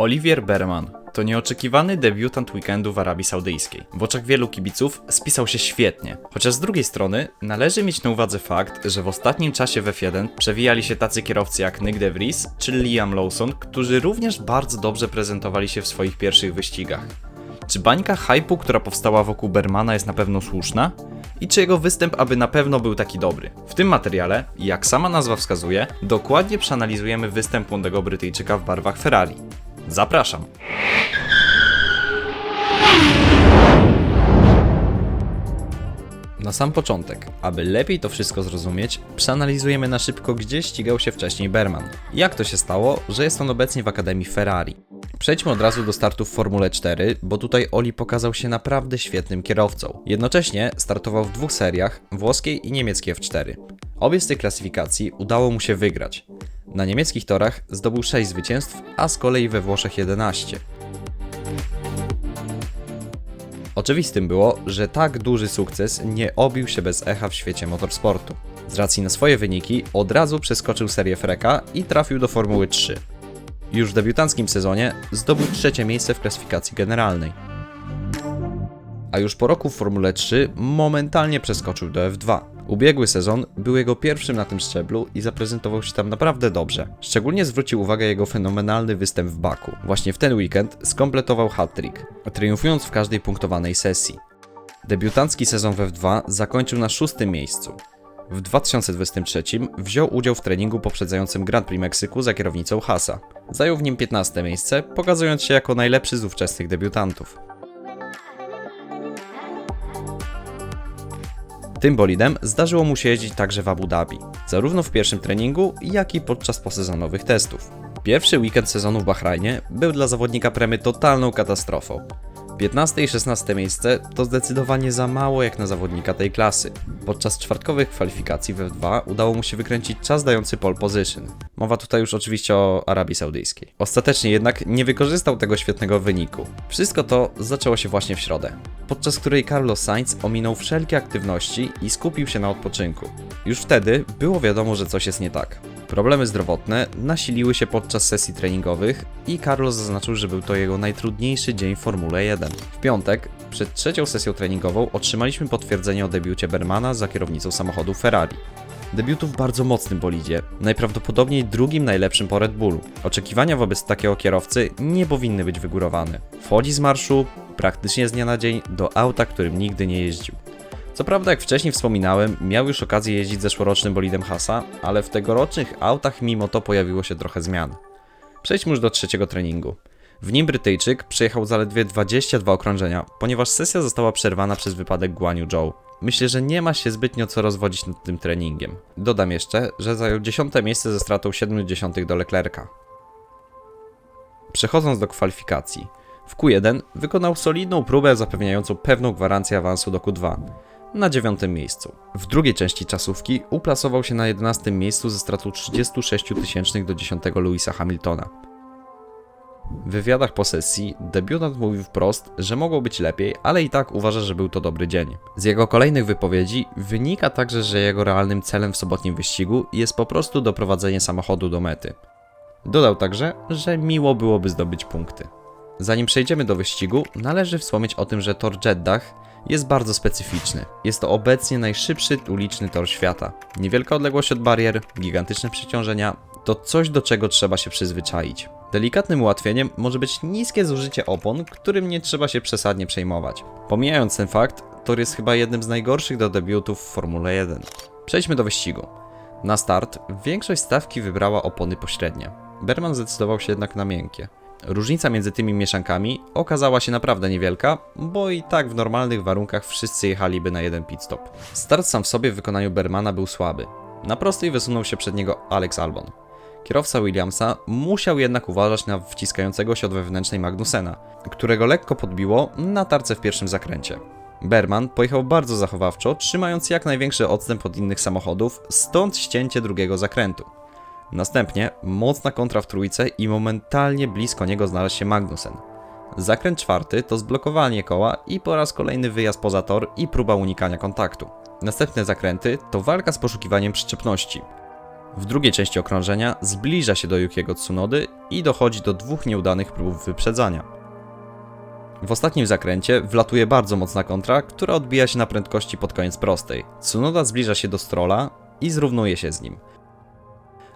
Olivier Berman to nieoczekiwany debiutant weekendu w Arabii Saudyjskiej. W oczach wielu kibiców spisał się świetnie. Chociaż z drugiej strony należy mieć na uwadze fakt, że w ostatnim czasie w F1 przewijali się tacy kierowcy jak Nick De Vries czy Liam Lawson, którzy również bardzo dobrze prezentowali się w swoich pierwszych wyścigach. Czy bańka hypu, która powstała wokół Bermana jest na pewno słuszna? I czy jego występ aby na pewno był taki dobry? W tym materiale, jak sama nazwa wskazuje, dokładnie przeanalizujemy występ młodego Brytyjczyka w barwach Ferrari. Zapraszam! Na sam początek, aby lepiej to wszystko zrozumieć, przeanalizujemy na szybko, gdzie ścigał się wcześniej Berman. Jak to się stało, że jest on obecnie w Akademii Ferrari? Przejdźmy od razu do startu w Formule 4, bo tutaj Oli pokazał się naprawdę świetnym kierowcą. Jednocześnie startował w dwóch seriach, włoskiej i niemieckiej F4. Obie z tych klasyfikacji udało mu się wygrać. Na niemieckich torach zdobył 6 zwycięstw, a z kolei we Włoszech 11. Oczywistym było, że tak duży sukces nie obił się bez echa w świecie motorsportu. Z racji na swoje wyniki od razu przeskoczył serię Freka i trafił do Formuły 3. Już w debiutanckim sezonie zdobył trzecie miejsce w klasyfikacji generalnej. A już po roku w Formule 3 momentalnie przeskoczył do F2. Ubiegły sezon był jego pierwszym na tym szczeblu i zaprezentował się tam naprawdę dobrze. Szczególnie zwrócił uwagę jego fenomenalny występ w Baku. Właśnie w ten weekend skompletował hat-trick, triumfując w każdej punktowanej sesji. Debiutancki sezon w F2 zakończył na szóstym miejscu. W 2023 wziął udział w treningu poprzedzającym Grand Prix Meksyku za kierownicą Hasa. Zajął w nim 15 miejsce, pokazując się jako najlepszy z ówczesnych debiutantów. Tym bolidem zdarzyło mu się jeździć także w Abu Dhabi, zarówno w pierwszym treningu, jak i podczas posezonowych testów. Pierwszy weekend sezonu w Bahrajnie był dla zawodnika Premy totalną katastrofą. 15 i 16 miejsce to zdecydowanie za mało jak na zawodnika tej klasy. Podczas czwartkowych kwalifikacji w F2 udało mu się wykręcić czas dający pole position. Mowa tutaj już oczywiście o Arabii Saudyjskiej. Ostatecznie jednak nie wykorzystał tego świetnego wyniku. Wszystko to zaczęło się właśnie w środę, podczas której Carlos Sainz ominął wszelkie aktywności i skupił się na odpoczynku. Już wtedy było wiadomo, że coś jest nie tak. Problemy zdrowotne nasiliły się podczas sesji treningowych i Carlos zaznaczył, że był to jego najtrudniejszy dzień w Formule 1. W piątek, przed trzecią sesją treningową, otrzymaliśmy potwierdzenie o debiucie Bermana za kierownicą samochodu Ferrari. Debiutu w bardzo mocnym bolidzie, najprawdopodobniej drugim najlepszym po Red Bullu. Oczekiwania wobec takiego kierowcy nie powinny być wygórowane. Wchodzi z marszu, praktycznie z dnia na dzień, do auta, którym nigdy nie jeździł. Co prawda, jak wcześniej wspominałem, miał już okazję jeździć zeszłorocznym bolidem Hasa, ale w tegorocznych autach mimo to pojawiło się trochę zmian. Przejdźmy już do trzeciego treningu. W nim Brytyjczyk przejechał zaledwie 22 okrążenia, ponieważ sesja została przerwana przez wypadek Guanyu Zhou. Myślę, że nie ma się zbytnio co rozwodzić nad tym treningiem. Dodam jeszcze, że zajął 10 miejsce ze stratą 70 do Leclerca. Przechodząc do kwalifikacji. W Q1 wykonał solidną próbę zapewniającą pewną gwarancję awansu do Q2 na dziewiątym miejscu. W drugiej części czasówki uplasował się na 11 miejscu ze stratą 36 tysięcznych do 10 Louisa Hamiltona. W wywiadach po sesji debiutant mówił wprost, że mogło być lepiej, ale i tak uważa, że był to dobry dzień. Z jego kolejnych wypowiedzi wynika także, że jego realnym celem w sobotnim wyścigu jest po prostu doprowadzenie samochodu do mety. Dodał także, że miło byłoby zdobyć punkty. Zanim przejdziemy do wyścigu, należy wspomnieć o tym, że tor Jeddah jest bardzo specyficzny. Jest to obecnie najszybszy uliczny tor świata. Niewielka odległość od barier, gigantyczne przeciążenia to coś, do czego trzeba się przyzwyczaić. Delikatnym ułatwieniem może być niskie zużycie opon, którym nie trzeba się przesadnie przejmować. Pomijając ten fakt, tor jest chyba jednym z najgorszych do debiutów w Formule 1. Przejdźmy do wyścigu. Na start większość stawki wybrała opony pośrednie. Berman zdecydował się jednak na miękkie. Różnica między tymi mieszankami okazała się naprawdę niewielka, bo i tak w normalnych warunkach wszyscy jechaliby na jeden pit stop. Start sam w sobie w wykonaniu Bermana był słaby. Na prostej wysunął się przed niego Alex Albon. Kierowca Williamsa musiał jednak uważać na wciskającego się od wewnętrznej Magnusena, którego lekko podbiło na tarce w pierwszym zakręcie. Berman pojechał bardzo zachowawczo, trzymając jak największy odstęp od innych samochodów, stąd ścięcie drugiego zakrętu. Następnie mocna kontra w trójce i momentalnie blisko niego znalazł się Magnussen. Zakręt czwarty to zblokowanie koła i po raz kolejny wyjazd poza tor i próba unikania kontaktu. Następne zakręty to walka z poszukiwaniem przyczepności. W drugiej części okrążenia zbliża się do Yukiego Tsunody i dochodzi do dwóch nieudanych prób wyprzedzania. W ostatnim zakręcie wlatuje bardzo mocna kontra, która odbija się na prędkości pod koniec prostej. Tsunoda zbliża się do Strolla i zrównuje się z nim.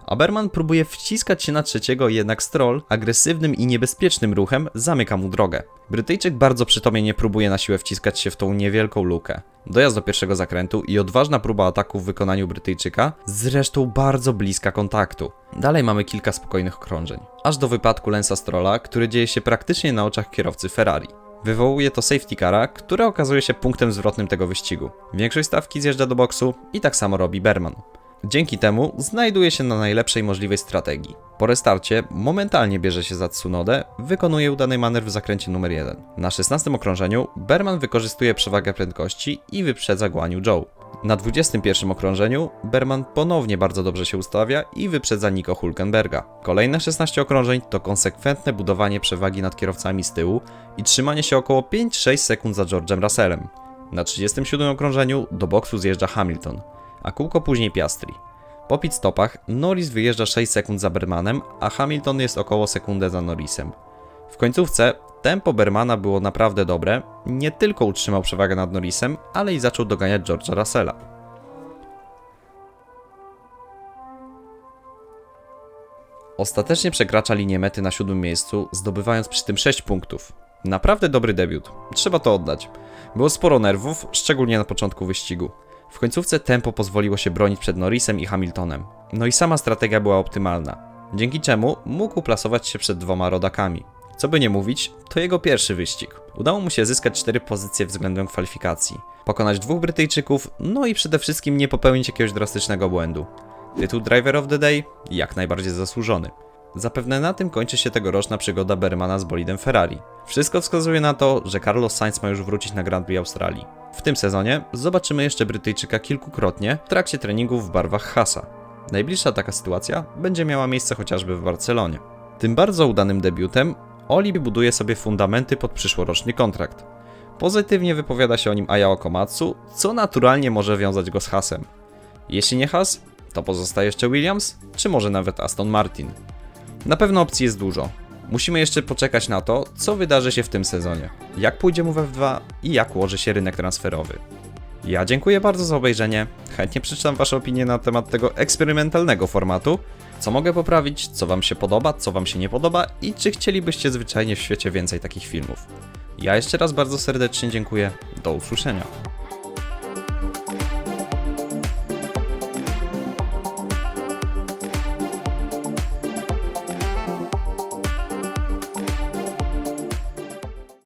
Aberman próbuje wciskać się na trzeciego, jednak Stroll agresywnym i niebezpiecznym ruchem zamyka mu drogę. Brytyjczyk bardzo przytomnie nie próbuje na siłę wciskać się w tą niewielką lukę. Dojazd do pierwszego zakrętu i odważna próba ataku w wykonaniu Brytyjczyka, zresztą bardzo bliska kontaktu. Dalej mamy kilka spokojnych okrążeń. Aż do wypadku Lensa Strolla, który dzieje się praktycznie na oczach kierowcy Ferrari. Wywołuje to safety cara, które okazuje się punktem zwrotnym tego wyścigu. Większość stawki zjeżdża do boksu i tak samo robi Berman. Dzięki temu znajduje się na najlepszej możliwej strategii. Po restarcie momentalnie bierze się za Tsunodę, wykonuje udany manewr w zakręcie numer 1. Na 16 okrążeniu Berman wykorzystuje przewagę prędkości i wyprzedza Guaniu Zhou. Na 21 okrążeniu Berman ponownie bardzo dobrze się ustawia i wyprzedza Nico Hulkenberga. Kolejne 16 okrążeń to konsekwentne budowanie przewagi nad kierowcami z tyłu i trzymanie się około 5-6 sekund za George'em Russellem. Na 37 okrążeniu do boksu zjeżdża Hamilton a kółko później Piastri. Po pit stopach Norris wyjeżdża 6 sekund za Bermanem, a Hamilton jest około sekundę za Norrisem. W końcówce tempo Bermana było naprawdę dobre, nie tylko utrzymał przewagę nad Norrisem, ale i zaczął doganiać George'a Russella. Ostatecznie przekracza linię mety na siódmym miejscu, zdobywając przy tym 6 punktów. Naprawdę dobry debiut, trzeba to oddać. Było sporo nerwów, szczególnie na początku wyścigu. W końcówce tempo pozwoliło się bronić przed Norrisem i Hamiltonem. No i sama strategia była optymalna, dzięki czemu mógł plasować się przed dwoma rodakami. Co by nie mówić, to jego pierwszy wyścig. Udało mu się zyskać cztery pozycje względem kwalifikacji, pokonać dwóch Brytyjczyków, no i przede wszystkim nie popełnić jakiegoś drastycznego błędu. Tytuł Driver of the Day jak najbardziej zasłużony. Zapewne na tym kończy się tegoroczna przygoda Bermana z bolidem Ferrari. Wszystko wskazuje na to, że Carlos Sainz ma już wrócić na Grand Prix Australii. W tym sezonie zobaczymy jeszcze Brytyjczyka kilkukrotnie w trakcie treningów w barwach Hasa. Najbliższa taka sytuacja będzie miała miejsce chociażby w Barcelonie. Tym bardzo udanym debiutem Oli buduje sobie fundamenty pod przyszłoroczny kontrakt. Pozytywnie wypowiada się o nim Ayao Komatsu, co naturalnie może wiązać go z Hasem. Jeśli nie Has, to pozostaje jeszcze Williams, czy może nawet Aston Martin. Na pewno opcji jest dużo. Musimy jeszcze poczekać na to, co wydarzy się w tym sezonie, jak pójdzie mu w F2 i jak ułoży się rynek transferowy. Ja dziękuję bardzo za obejrzenie, chętnie przeczytam Wasze opinie na temat tego eksperymentalnego formatu, co mogę poprawić, co Wam się podoba, co Wam się nie podoba i czy chcielibyście zwyczajnie w świecie więcej takich filmów. Ja jeszcze raz bardzo serdecznie dziękuję, do usłyszenia.